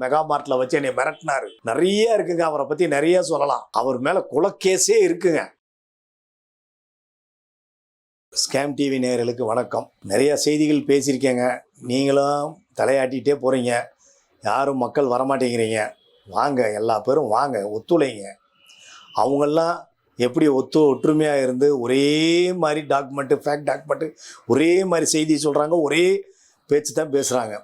Mega மார்ட்ல வச்சு என்னை மிரட்டினாரு. நிறைய இருக்குங்க அவரை பத்தி நிறைய சொல்லலாம். அவர் மேல குலக்கேஸே இருக்குங்க. ஸ்கேம் டிவி நேயர்களுக்கு வணக்கம். நிறைய செய்திகள் பேசியிருக்கேங்க. நீங்களும் தலையாட்டிகிட்டே போகிறீங்க யாரும் மக்கள் வரமாட்டேங்கிறீங்க. வாங்க எல்லா பேரும் வாங்க ஒத்துழைங்க. அவங்கெல்லாம் எப்படி ஒத்து ஒற்றுமையாக இருந்து ஒரே மாதிரி டாக்குமெண்ட்டு ஃபேக்ட் டாக்குமெண்ட்டு ஒரே மாதிரி செய்தி சொல்கிறாங்க ஒரே பேச்சு தான் பேசுகிறாங்க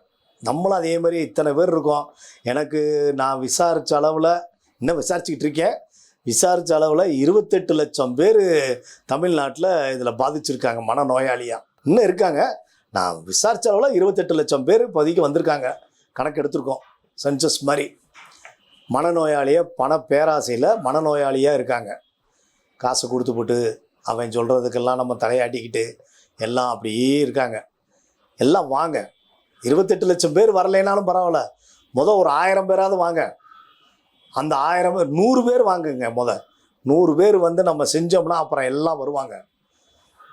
நம்மளும் அதே மாதிரி இத்தனை பேர் இருக்கோம். எனக்கு நான் விசாரித்த அளவில் இன்னும் விசாரிச்சுக்கிட்டு இருக்கேன். விசாரித்த அளவில் இருபத்தெட்டு லட்சம் பேர் தமிழ்நாட்டில் இதில் பாதிச்சிருக்காங்க மனநோயாளியாக இன்னும் இருக்காங்க. நான் விசாரித்த அளவில் இருபத்தெட்டு லட்சம் பேர் இப்போதைக்கு வந்திருக்காங்க. கணக்கு எடுத்திருக்கோம். சென்சஸ் மாதிரி. மனநோயாளியை பண பேராசையில் மனநோயாளியாக இருக்காங்க. காசு கொடுத்து போட்டு அவன் சொல்கிறதுக்கெல்லாம் நம்ம தலையாட்டிக்கிட்டு எல்லாம் அப்படியே இருக்காங்க. எல்லாம் வாங்க. இருபத்தெட்டு லட்சம் பேர் வரலைனாலும் பரவாயில்ல. மொதல் ஒரு ஆயிரம் பேராவது வாங்க. அந்த ஆயிரம் பேர் நூறு பேர் வாங்குங்க மொதல் நூறு பேர் வந்து நம்ம செஞ்சோம்னா அப்புறம் எல்லாம் வருவாங்க.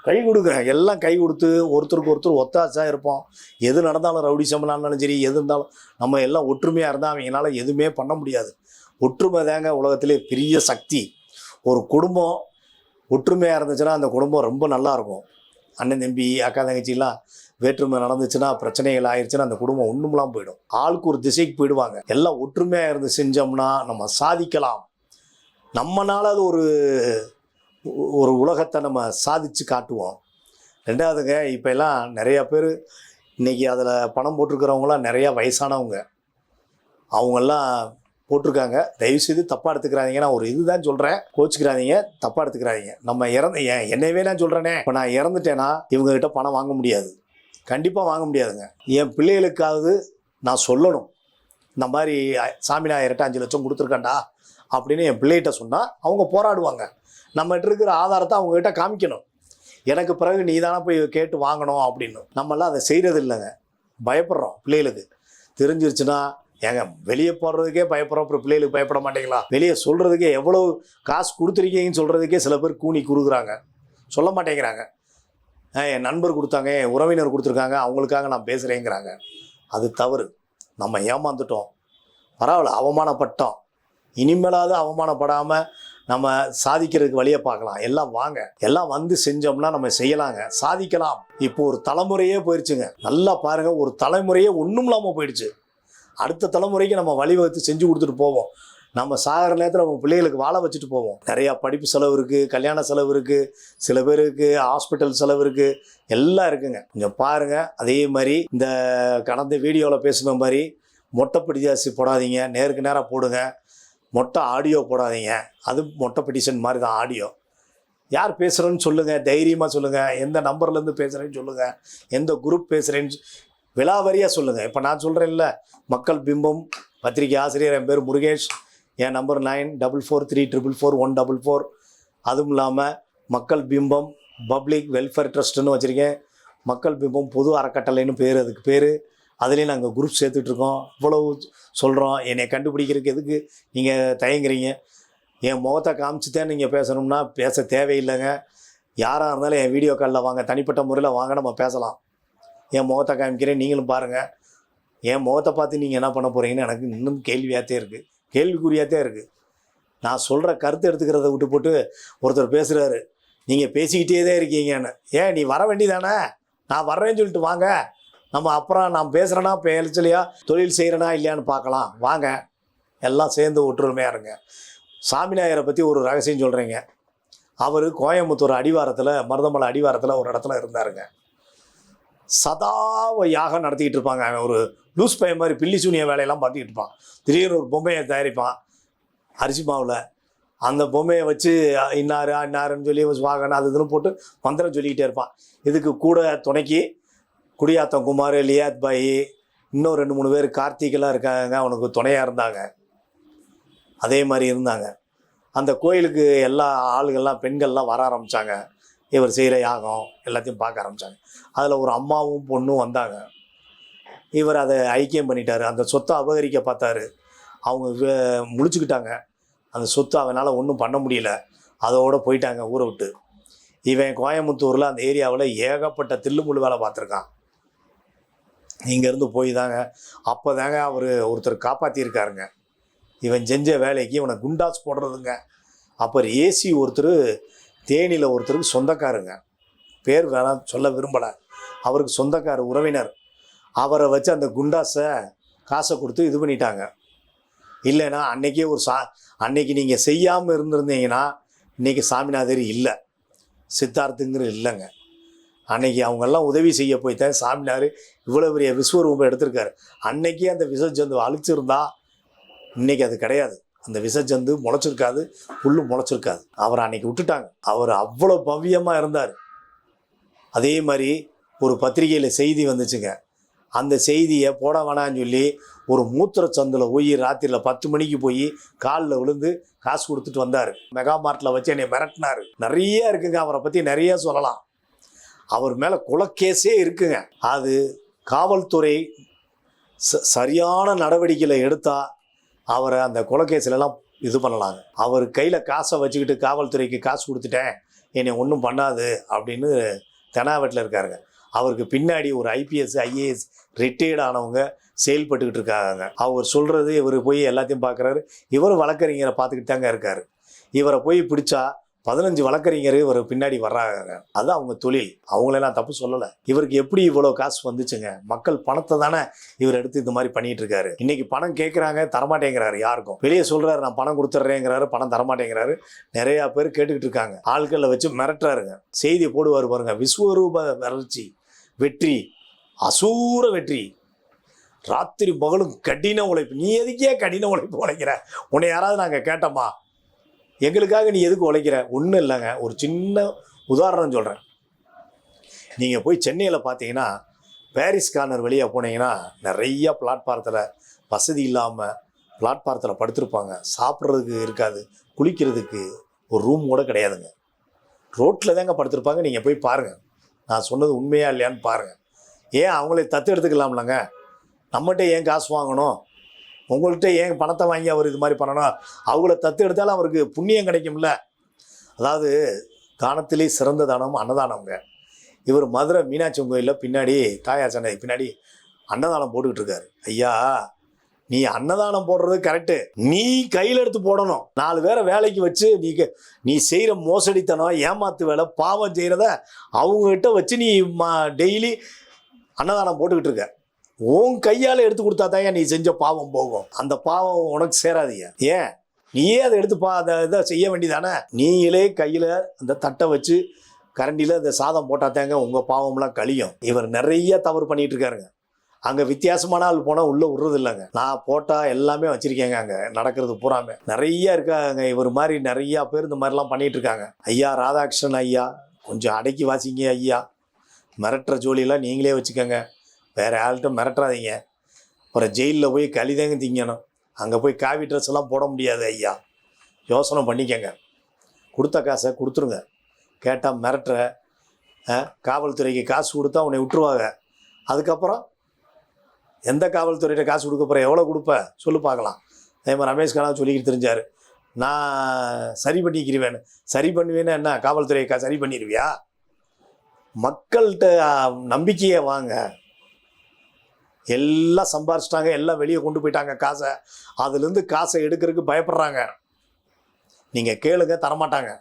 கை கொடுங்க. எல்லாம் கை கொடுத்து ஒருத்தருக்கு ஒருத்தர் ஒத்தாசா இருப்போம். எது நடந்தாலும் ரவுடி சம்பளானாலும் சரி எது இருந்தாலும் நம்ம எல்லாம் ஒற்றுமையாக இருந்தால் அவங்களால எதுவுமே பண்ண முடியாது. ஒற்றுமை தாங்க உலகத்திலே பெரிய சக்தி. ஒரு குடும்பம் ஒற்றுமையாக இருந்துச்சுன்னா அந்த குடும்பம் ரொம்ப நல்லா இருக்கும். அண்ணன் தம்பி அக்கா தங்கச்சிலாம் வேற்றுமை நடந்துச்சுன்னா பிரச்சனைகள் ஆயிடுச்சுன்னா அந்த குடும்பம் ஒன்றுமெல்லாம் போயிடும். ஆளுக்கு ஒரு திசைக்கு போயிடுவாங்க. எல்லாம் ஒற்றுமையாக இருந்து செஞ்சோம்னா நம்ம சாதிக்கலாம். நம்மனால அது ஒரு ஒரு உலகத்தை நம்ம சாதிச்சு காட்டுவோம். ரெண்டாவதுங்க இப்போ எல்லாம் நிறையா பேர் இன்றைக்கி அதில் பணம் போட்டிருக்கிறவங்களாம் நிறையா வயசானவங்க. அவங்கெல்லாம் போட்டிருக்காங்க. தயவுசெய்து தப்பாக எடுத்துக்கிறாதீங்க. நான் ஒரு இதுதான் சொல்கிறேன் கோச்சிக்கிறாதீங்க. தப்பாக எடுத்துக்கிறாதீங்க. நம்ம இறந்து ஏன் என்னையவே நான் சொல்கிறேனே இப்போ நான் இறந்துட்டேன்னா இவங்ககிட்ட பணம் வாங்க முடியாது. கண்டிப்பாக வாங்க முடியாதுங்க. என் பிள்ளைகளுக்காவது நான் சொல்லணும். இந்த மாதிரி அ- சாமிநாயர்கிட்ட அஞ்சு லட்சம் கொடுத்துருக்கேன்டா அப்படின்னு என் பிள்ளைகிட்ட சொன்னால் அவங்க போராடுவாங்க. நம்மகிட்ட இருக்கிற ஆதாரத்தை அவங்ககிட்ட காமிக்கணும். எனக்கு பிறகு நீ தானே போய் கேட்டு வாங்கணும் அப்படின்னு. நம்மளாம் அதை செய்கிறது இல்லைங்க. பயப்படுறோம் பிள்ளைகளுக்கு. தெரிஞ்சிருச்சுன்னா ஏங்க வெளியே போடுறதுக்கே பயப்படுறோம். அப்புறம் பிள்ளைகளுக்கு பயப்பட மாட்டீங்களா? வெளியே சொல்கிறதுக்கே எவ்வளோ காசு கொடுத்துருக்கீங்கன்னு சொல்கிறதுக்கே சில பேர் கூனி குறுகுறாங்க. சொல்ல மாட்டேங்கிறாங்க. என் நண்பர் கொடுத்தாங்க என் உறவினர் கொடுத்துருக்காங்க அவங்களுக்காக நான் பேசுகிறேங்கிறாங்க அது தவறு. நம்ம ஏமாந்துட்டோம். பரவாயில்ல அவமானப்பட்டோம். இனிமேலாவது அவமானப்படாமல் நம்ம சாதிக்கிறதுக்கு வழியை பார்க்கலாம். எல்லாம் வாங்க. எல்லாம் வந்து செஞ்சோம்னா நம்ம செய்யலாங்க. சாதிக்கலாம். இப்போ ஒரு தலைமுறையே போயிடுச்சுங்க நல்லா பாருங்க ஒரு தலைமுறையே ஒன்றும் இல்லாமல் போயிடுச்சு. அடுத்த தலைமுறைக்கு நம்ம வழிவகுத்து செஞ்சு கொடுத்துட்டு போவோம். நம்ம சாகிற நேரத்தில் நம்ம பிள்ளைகளுக்கு வாழ வச்சுட்டு போவோம். நிறையா படிப்பு செலவு இருக்குது கல்யாண செலவு இருக்குது சில பேருக்கு ஹாஸ்பிட்டல் செலவு இருக்குது எல்லாம் இருக்குங்க. கொஞ்சம் பாருங்கள் அதே மாதிரி இந்த கடந்த வீடியோவில் பேசின மாதிரி மொட்டை பிடிஜாசி போடாதீங்க. நேருக்கு நேராக போடுங்க. மொட்டை ஆடியோ போடாதீங்க. அது மொட்டை பிடிஷன் மாதிரி தான் ஆடியோ யார் பேசுகிறேன்னு சொல்லுங்கள் தைரியமாக சொல்லுங்கள் எந்த நம்பர்லேருந்து பேசுகிறேன்னு சொல்லுங்கள் எந்த குரூப் பேசுகிறேன்னு விலாவரியாக சொல்லுங்கள் இப்போ நான் சொல்கிறேன்ல மக்கள் பிம்பம் பத்திரிகை ஆசிரியர் என் பேர் முருகேஷ். என் number nine double four three triple four one double four அதுவும் இல்லாமல் மக்கள் பிம்பம் பப்ளிக் வெல்ஃபேர் ட்ரஸ்ட்டுன்னு வச்சுருக்கேன். மக்கள் பிம்பம் பொது அறக்கட்டளைன்னு பேர் அதுக்கு பேர். அதுலேயும் நாங்கள் குரூப் சேர்த்துட்ருக்கோம். இவ்வளவு சொல்கிறோம் என்னை கண்டுபிடிக்கிறதுக்கு எதுக்கு நீங்கள் தயங்குறீங்க? என் முகத்தை காமிச்சு தான் நீங்கள் பேசணும்னா பேச தேவையில்லைங்க. யாராக இருந்தாலும் என் வீடியோ காலில் வாங்க. தனிப்பட்ட முறையில் வாங்க நம்ம பேசலாம். என் முகத்தை காமிக்கிறேன். நீங்களும் பாருங்கள் என் முகத்தை பார்த்து நீங்கள் என்ன பண்ண போகிறீங்கன்னு எனக்கு இன்னும் கேள்வியாகத்தே இருக்குது கேள்விக்குறியாகத்தே இருக்குது நான் சொல்கிற கருத்து எடுத்துக்கிறத விட்டு போட்டு ஒருத்தர் பேசுகிறாரு நீங்கள் பேசிக்கிட்டே தான் இருக்கீங்கன்னு. ஏன் நீ வர வேண்டியதானே? நான் வர்றேன்னு சொல்லிட்டு வாங்க. நம்ம அப்புறம் நான் பேசுகிறேன்னா பேசலையா தொழில் செய்கிறேனா இல்லையான்னு பார்க்கலாம். வாங்க. எல்லாம் சேர்ந்து ஒற்றுமையாக இருங்க. சாமிநாயரை பற்றி ஒரு ரகசியம் சொல்கிறீங்க அவர் கோயம்புத்தூர் அடிவாரத்தில் மருதமலை அடிவாரத்தில் ஒரு இடத்துல இருந்தாருங்க. சதாவ யாகம் நடத்திக்கிட்டு இருப்பாங்க அவன் ஒரு லூஸ் பையன் மாதிரி பில்லி சூனிய வேலையெல்லாம் பார்த்துக்கிட்டு இருப்பான். திடீர்னு ஒரு பொம்மையை தயாரிப்பான். அரிசி மாவில். அந்த பொம்மையை வச்சு இன்னாரு அன்னாருன்னு சொல்லி வாகனம் அது இதுன்னு போட்டு மந்திரம் சொல்லிக்கிட்டே இருப்பான். இதுக்கு கூட துணைக்கு குடியாத்தம் குமார் லியாத் பாய் இன்னும் ரெண்டு மூணு பேர் கார்த்திகெல்லாம் இருக்காங்க. அவனுக்கு துணையாக இருந்தாங்க. அதே மாதிரி இருந்தாங்க. அந்த கோயிலுக்கு எல்லா ஆளுகள்லாம் பெண்கள்லாம் வர ஆரம்பித்தாங்க இவர் செய்கிற யாகம் எல்லாத்தையும் பார்க்க ஆரம்பித்தாங்க அதில் ஒரு அம்மாவும் பொண்ணும் வந்தாங்க. இவர் அதை ஐக்கியம் பண்ணிட்டார். அந்த சொத்தை அபகரிக்க பார்த்தாரு. அவங்க முழிச்சுக்கிட்டாங்க. அந்த சொத்து அவனால் ஒன்றும் பண்ண முடியல. அதோட போயிட்டாங்க ஊரை விட்டு. இவன் கோயம்புத்தூரில் அந்த ஏரியாவில் ஏகப்பட்ட தில்லுமுள்ளு வேலை பார்த்துருக்கான். இங்கேருந்து போய் தாங்க அப்போ தாங்க அவர் ஒருத்தர் காப்பாற்றியிருக்காருங்க இவன் செஞ்ச வேலைக்கு இவனை குண்டாஸ் போடுறதுங்க. அப்புறம் ஏசி ஒருத்தர் தேனியில் ஒருத்தருக்கு சொந்தக்காருங்க பேர் வேணாம் சொல்ல விரும்பலை. அவருக்கு சொந்தக்கார் உறவினர். அவரை வச்சு அந்த குண்டாஸை காசை கொடுத்து இது பண்ணிட்டாங்க. இல்லைன்னா அன்னைக்கே ஒரு சா அன்னைக்கு நீங்கள் செய்யாமல் இருந்திருந்தீங்கன்னா இன்றைக்கி சாமிநாதர் இல்லை. சித்தார்த்துங்கிற இல்லைங்க. அன்னைக்கு அவங்கெல்லாம் உதவி செய்ய போய் தான் சாமினார் இவ்வளோ பெரிய விஸ்வரூபம் எடுத்திருக்காரு. அன்னைக்கே அந்த விசஜந்து அழிச்சிருந்தா இன்னைக்கு அது கிடையாது. அந்த விசஜந்து முளைச்சிருக்காது புல்லு முளைச்சிருக்காது. அவரை அன்னைக்கு விட்டுட்டாங்க. அவர் அவ்வளோ பவ்யமாக இருந்தார். அதே மாதிரி ஒரு பத்திரிகையில் செய்தி வந்துச்சுங்க. அந்த செய்தியை போட வேணான்னு சொல்லி ஒரு மூத்திர சந்தில் போய் ராத்திரியில் பத்து மணிக்கு போய் காலில் விழுந்து காசு கொடுத்துட்டு வந்தார். மெகா மார்ட்டில் வச்சு என்னை மிரட்டினார். நிறைய இருக்குங்க. அவரை பற்றி நிறைய சொல்லலாம். அவர் மேலே குலக்கேஸே இருக்குங்க. அது காவல்துறை ச சரியான நடவடிக்கையில் எடுத்தால் அவரை அந்த கொலைகேஸ்லலாம் இது பண்ணலாங்க. அவர் கையில் காசை வச்சுக்கிட்டு காவல்துறைக்கு காசு கொடுத்துட்டேன். என்னை ஒன்றும் பண்ணாது அப்படின்னு தெனாவட்டில் இருக்காருங்க. அவருக்கு பின்னாடி ஒரு ஐபிஎஸ் ஐஏஎஸ் ரிட்டையர்ட் ஆனவங்க செயல்பட்டுக்கிட்டு இருக்காங்க. அவர் சொல்கிறது இவர் போய் எல்லாத்தையும் பார்க்குறாரு இவர் வழக்கறிஞரை பார்த்துக்கிட்டு தாங்க இருக்கார். இவரை போய் பிடிச்சா பதினஞ்சு வழக்கறிஞர் இவர் பின்னாடி வர்றாங்க. அது அவங்க தொழில். அவங்கள நான் தப்பு சொல்லலை. இவருக்கு எப்படி இவ்வளோ காசு வந்துச்சுங்க? மக்கள் பணத்தை தானே இவர் எடுத்து இந்த மாதிரி பண்ணிட்டு இருக்காரு. இன்னைக்கு பணம் கேட்குறாங்க தரமாட்டேங்கிறாரு யாருக்கும். வெளியே சொல்றாரு நான் பணம் கொடுத்துட்றேங்கிறாரு பணம் தரமாட்டேங்கிறாரு. நிறையா பேர் கேட்டுக்கிட்டு இருக்காங்க. ஆட்களை வச்சு மிரட்டுறாருங்க. செய்தி போடுவார் பாருங்க. விஸ்வரூப வளர்ச்சி. வெற்றி. அசூர வெற்றி. ராத்திரி பகலும் கடின உழைப்பு. நீ எதுக்கே கடின உழைப்பு உழைக்கிற? உன்னை யாராவது நாங்கள் கேட்டோமா எங்களுக்காக நீ எதுக்கு உழைக்கிற? ஒன்றும் இல்லைங்க. ஒரு சின்ன உதாரணம் சொல்கிறேன் நீங்கள் போய் சென்னையில் பார்த்தீங்கன்னா பாரிஸ் கார்னர் வழியாக போனீங்கன்னா நிறைய பிளாட்பாரத்தில் வசதி இல்லாமல் பிளாட்பாரத்தில் படுத்திருப்பாங்க. சாப்பிட்றதுக்கு இருக்காது. குளிக்கிறதுக்கு ஒரு ரூம் கூட கிடையாதுங்க. ரோட்டில் தாங்க படுத்திருப்பாங்க. நீங்கள் போய் பாருங்கள் நான் சொன்னது உண்மையா இல்லையான்னு பாருங்கள் ஏன் அவங்களே தத்து எடுத்துக்கலாம்லங்க? நம்மகிட்ட ஏன் காசு வாங்கணும்? உங்கள்கிட்ட ஏன் பணத்தை வாங்கி அவர் இது மாதிரி பண்ணணும்? அவங்கள தத்து எடுத்தாலும் அவருக்கு புண்ணியம் கிடைக்கும்ல. அதாவது தானத்திலே சிறந்த தானம் அன்னதானம்ங்க. இவர் மதுரை மீனாட்சி கோயிலில் பின்னாடி தாயார் சண்டை பின்னாடி அன்னதானம் போட்டுக்கிட்டு இருக்காரு. ஐயா நீ அன்னதானம் போடுறது கரெக்டு நீ கையில் எடுத்து போடணும். நாலு பேரை வேலைக்கு வச்சு நீ நீ செய்கிற மோசடித்தனம் ஏமாத்து வேலை பாவம் செய்கிறத அவங்ககிட்ட வச்சு நீ டெய்லி அன்னதானம் போட்டுக்கிட்டு இருக்க. உன் கையால் எடுத்து கொடுத்தா தான் நீ செஞ்ச பாவம் போகும்? அந்த பாவம் உனக்கு சேராதீங்க. ஏன்? நீயே அதை எடுத்து பா அதை இதை செய்ய வேண்டியதானே? நீங்களே கையில் அந்த தட்டை வச்சு கரண்டியில் அந்த சாதம் போட்டால் தாங்க உங்கள் பாவம்லாம் கழியும். இவர் நிறைய தவறு பண்ணிகிட்டு இருக்காருங்க. அங்கே வித்தியாசமான ஆள் போனால் உள்ளே விடுறது இல்லைங்க நான் போட்டால் எல்லாமே வச்சுருக்கேங்க அங்கே. நடக்கிறது பூராமே. நிறைய இருக்காங்க. இவர் மாதிரி நிறையா பேர் இந்த மாதிரிலாம் பண்ணிகிட்ருக்காங்க இருக்காங்க. ஐயா ராதாகிருஷ்ணன் ஐயா கொஞ்சம் அடக்கி வாசிங்க ஐயா. மிரட்டுற ஜோலியெல்லாம் நீங்களே வச்சுக்கோங்க. வேறு ஆள்கிட்ட மிரட்டுறாதீங்க. அப்புறம் ஜெயிலில் போய் கழிதாங்க திங்கணும். அங்கே போய் காவி ட்ரெஸ் எல்லாம் போட முடியாது ஐயா. யோசனை பண்ணிக்கங்க. கொடுத்த காசை கொடுத்துருங்க. கேட்டால் மிரட்டுற காவல்துறைக்கு காசு கொடுத்தா உன்னை விட்டுருவாங்க. அதுக்கப்புறம் எந்த காவல்துறையிட்ட காசு கொடுக்க போகிறேன் எவ்வளோ கொடுப்ப? சொல்லு பார்க்கலாம். அதே மாதிரி ரமேஷ் கனா சொல்லிக்கிட்டு தெரிஞ்சார். நான் சரி பண்ணிக்கிறேன்னு சரி பண்ணுவேன்னா என்ன? காவல்துறையை கா- சரி பண்ணிடுவியா மக்கள்கிட்ட நம்பிக்கையை வாங்க. எல்லாம் சம்பாரிச்சிட்டாங்க. எல்லாம் வெளியே கொண்டு போயிட்டாங்க காசை. அதுலேருந்து காசை எடுக்கிறதுக்கு பயப்படுறாங்க. நீங்கள் கேளுங்க தரமாட்டாங்க.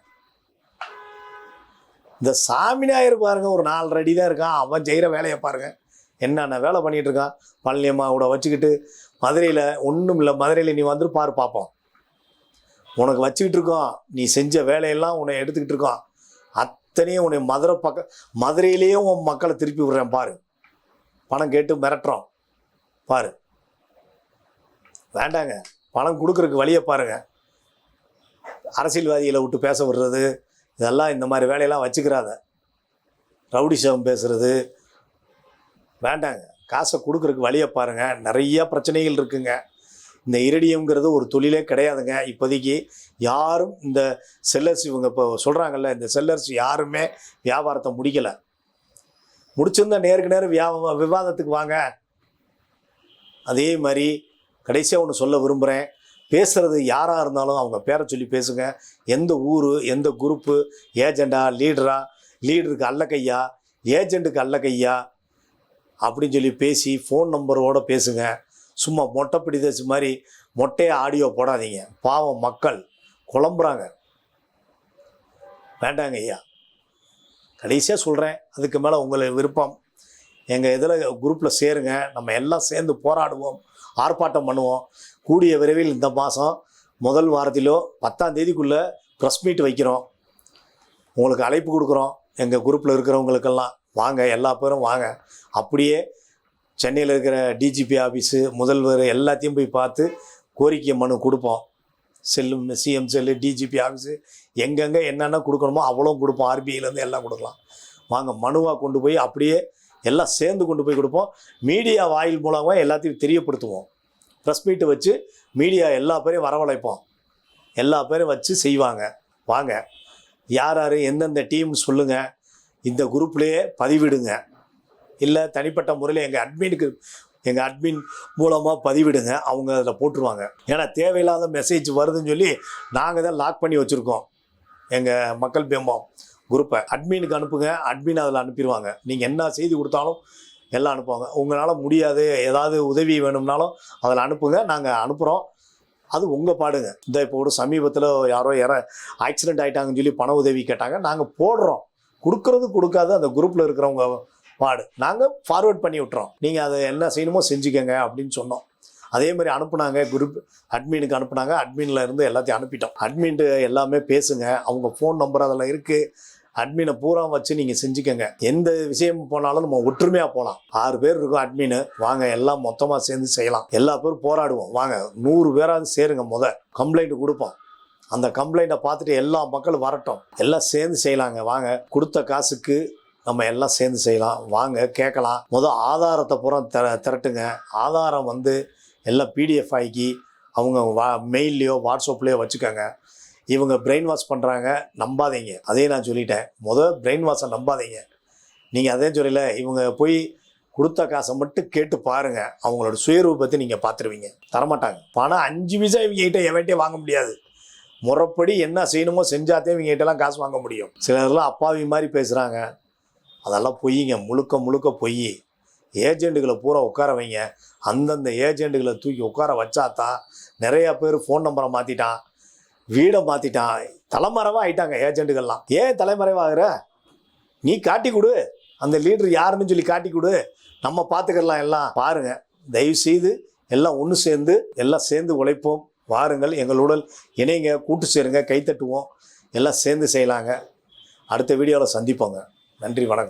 இந்த சாமிநாயர் பாருங்க ஒரு நாலு அடி தான் இருக்கான். அவன் செய்கிற வேலையை பாருங்கள் என்னென்ன வேலை பண்ணிகிட்டு இருக்கான்? பழனியம்மா கூட வச்சுக்கிட்டு மதுரையில் ஒன்றும் இல்லை. மதுரையில் நீ வந்துட்டு பாரு பார்ப்போம் உனக்கு வச்சுக்கிட்டு இருக்கோம். நீ செஞ்ச வேலையெல்லாம் உன்னை எடுத்துக்கிட்டு இருக்கோம். அத்தனையும் உன்னை மதுரை பக்க மதுரையிலேயே உன் மக்களை திருப்பி விடுறேன் பாரு. பணம் கேட்டு மிரட்டுறோம். பாரு. வேண்டாங்க. பணம் கொடுக்குறதுக்கு வழியை பாருங்கள் அரசியல்வாதிகளை விட்டு பேச விடுறது இதெல்லாம் இந்த மாதிரி வேலையெல்லாம் வச்சுக்கிறாத. ரவுடிசம் பேசுகிறது வேண்டாங்க. காசை கொடுக்குறக்கு வழியை பாருங்கள் நிறையா பிரச்சனைகள் இருக்குங்க. இந்த இரடியம்ங்கிறது ஒரு தொழிலே கிடையாதுங்க. இப்போதைக்கு யாரும் இந்த செல்லர்ஸ் இவங்க இப்போ சொல்கிறாங்கல்ல இந்த செல்லர்ஸ் யாருமே வியாபாரத்தை முடிக்கலை. முடிச்சிருந்தா நேருக்கு நேரம் வியா விவாதத்துக்கு வாங்க. அதே மாதிரி கடைசியாக ஒன்று சொல்ல விரும்புகிறேன் பேசுகிறது யாராக இருந்தாலும் அவங்க பேரை சொல்லி பேசுங்க. எந்த ஊர் எந்த குரூப்பு ஏஜெண்டா லீடரா லீடருக்கு அல்ல கையா ஏஜெண்ட்டுக்கு அல்ல கையா அப்படின்னு சொல்லி பேசி ஃபோன் நம்பரோட பேசுங்க. சும்மா மொட்டை பிடிதச்சு மாதிரி மொட்டையை ஆடியோ போடாதீங்க. பாவம் மக்கள் குழம்புறாங்க. வேண்டாங்க ஐயா. கடைசியாக சொல்கிறேன் அதுக்கு மேலே உங்களை விருப்பம். எங்கள் இதில் குரூப்பில் சேருங்க. நம்ம எல்லாம் சேர்ந்து போராடுவோம். ஆர்ப்பாட்டம் பண்ணுவோம். கூடிய விரைவில் இந்த மாதம் முதல் வாரத்திலோ பத்தாம் தேதிக்குள்ளே ப்ரெஸ் மீட் வைக்கிறோம். உங்களுக்கு அழைப்பு கொடுக்குறோம். எங்கள் குரூப்பில் இருக்கிறவங்களுக்கெல்லாம். வாங்க எல்லா பேரும் வாங்க. அப்படியே சென்னையில் இருக்கிற டிஜிபி ஆஃபீஸு முதல்வர் எல்லாத்தையும் போய் பார்த்து கோரிக்கை மனு கொடுப்போம். செல்லும் சிஎம் செல்லு டிஜிபி ஆஃபீஸு எங்கெங்கே என்னென்ன கொடுக்கணுமோ அவ்வளோ கொடுப்போம். ஆர்பிஐலேருந்து எல்லாம் கொடுக்கலாம். வாங்க மனுவாக கொண்டு போய் அப்படியே எல்லாம் சேர்ந்து கொண்டு போய் கொடுப்போம். மீடியா வாயில் மூலமாக எல்லாத்தையும் தெரியப்படுத்துவோம். ப்ரெஸ் மீட்டு வச்சு மீடியா எல்லா பேரையும் வரவழைப்போம். எல்லா பேரும் வச்சு செய்வாங்க. வாங்க யார் யார் எந்தெந்த டீம் சொல்லுங்கள் இந்த குரூப்லேயே பதிவிடுங்க. இல்லை தனிப்பட்ட முறையில் எங்கள் அட்மினுக்கு எங்கள் அட்மின் மூலமாக பதிவிடுங்க. அவங்க அதில் போட்டுருவாங்க. ஏன்னா தேவையில்லாத மெசேஜ் வருதுன்னு சொல்லி நாங்கள் தான் லாக் பண்ணி வச்சுருக்கோம். எங்கள் மக்கள் பேம்பம் குரூப்பை அட்மினுக்கு அனுப்புங்க. அட்மின் அதில் அனுப்பிடுவாங்க நீங்கள் என்ன செய்தி கொடுத்தாலும் எல்லாம் அனுப்புவாங்க. உங்களால் முடியாது. ஏதாவது உதவி வேணும்னாலும் அதில் அனுப்புங்க. நாங்கள் அனுப்புகிறோம் அது உங்கள் பாடுங்க. இந்த இப்போ ஒரு சமீபத்தில் யாரோ யாரோ ஆக்சிடென்ட் ஆகிட்டாங்கன்னு சொல்லி பண உதவி கேட்டாங்க. நாங்கள் போடுறோம். கொடுக்கறது கொடுக்காது அந்த குரூப்பில் இருக்கிறவங்க பாடு. நாங்கள் ஃபார்வேர்ட் பண்ணி விட்டுறோம். நீங்கள் அதை என்ன செய்யணுமோ செஞ்சுக்கோங்க அப்படின்னு சொன்னோம். அதே மாதிரி அனுப்புனாங்க குரூப் அட்மினுக்கு அனுப்புனாங்க. அட்மினில் இருந்து எல்லாத்தையும் அனுப்பிட்டோம். அட்மின்ட்டு எல்லாமே பேசுங்க. அவங்க ஃபோன் நம்பர் அதில் இருக்குது அட்மினை பூரா வச்சு நீங்கள் செஞ்சுக்கோங்க. எந்த விஷயம் போனாலும் நம்ம ஒற்றுமையாக போகலாம் ஆறு பேர் இருக்கும் அட்மின் வாங்க எல்லாம் மொத்தமாக சேர்ந்து செய்யலாம். எல்லா பேரும் போராடுவோம். வாங்க நூறு பேராவது சேருங்க முத. கம்ப்ளைண்ட் கொடுப்போம். அந்த கம்ப்ளைண்ட்டை பார்த்துட்டு எல்லா மக்களும் வரட்டும். எல்லாம் சேர்ந்து செய்யலாங்க. வாங்க கொடுத்த காசுக்கு நம்ம எல்லாம் சேர்ந்து செய்யலாம். வாங்க கேட்கலாம். முதல் ஆதாரத்தை பூரா திர திரட்டுங்க. ஆதாரம் வந்து எல்லாம் பிடிஎஃப் ஆகி அவங்க வா மெயில்லையோ வாட்ஸ்அப்லேயோ வச்சுக்கோங்க. இவங்க பிரெயின் வாஷ் பண்ணுறாங்க நம்பாதீங்க. அதே நான் சொல்லிட்டேன். முதல் பிரெயின் வாஷை நம்பாதீங்க. நீங்கள் அதே சொல்லல. இவங்க போய் கொடுத்த காசை மட்டும் கேட்டு பாருங்கள் அவங்களோட சுயரூபத்தை நீங்கள் பார்த்துருவீங்க. தரமாட்டாங்க. பணம் அஞ்சு பைசா இவங்ககிட்ட எவன்ட்டே வாங்க முடியாது. முறைப்படி என்ன செய்யணுமோ செஞ்சாதே இவங்க கிட்டலாம் காசு வாங்க முடியும். சிலர்லாம் அப்பாவி மாதிரி பேசுகிறாங்க அதெல்லாம் பொய்யுங்க முழுக்க முழுக்க பொய். ஏஜெண்டுகளை பூரா உட்கார வைங்க. அந்தந்த ஏஜெண்ட்டுகளை தூக்கி உட்கார வச்சாதான் நிறையா பேர் ஃபோன் நம்பரை மாற்றிட்டான் வீடை மாற்றிட்டான் தலைமறைவாக ஆயிட்டாங்க ஏஜெண்டுகள்லாம் ஏன் தலைமறைவாகிற? நீ காட்டி கொடு. அந்த லீடர் யாருன்னு சொல்லி காட்டி கொடு. நம்ம பார்த்துக்கலாம் எல்லாம் பாருங்கள் தயவு செய்து எல்லாம் ஒன்று சேர்ந்து எல்லாம் சேர்ந்து உழைப்போம். வாருங்கள் எங்களுடன் இணைங்க கூட்டு சேருங்க கைத்தட்டுவோம் எல்லாம் சேர்ந்து செய்யலாங்க. அடுத்த வீடியோவில் சந்திப்போங்க. நன்றி வணக்கம்.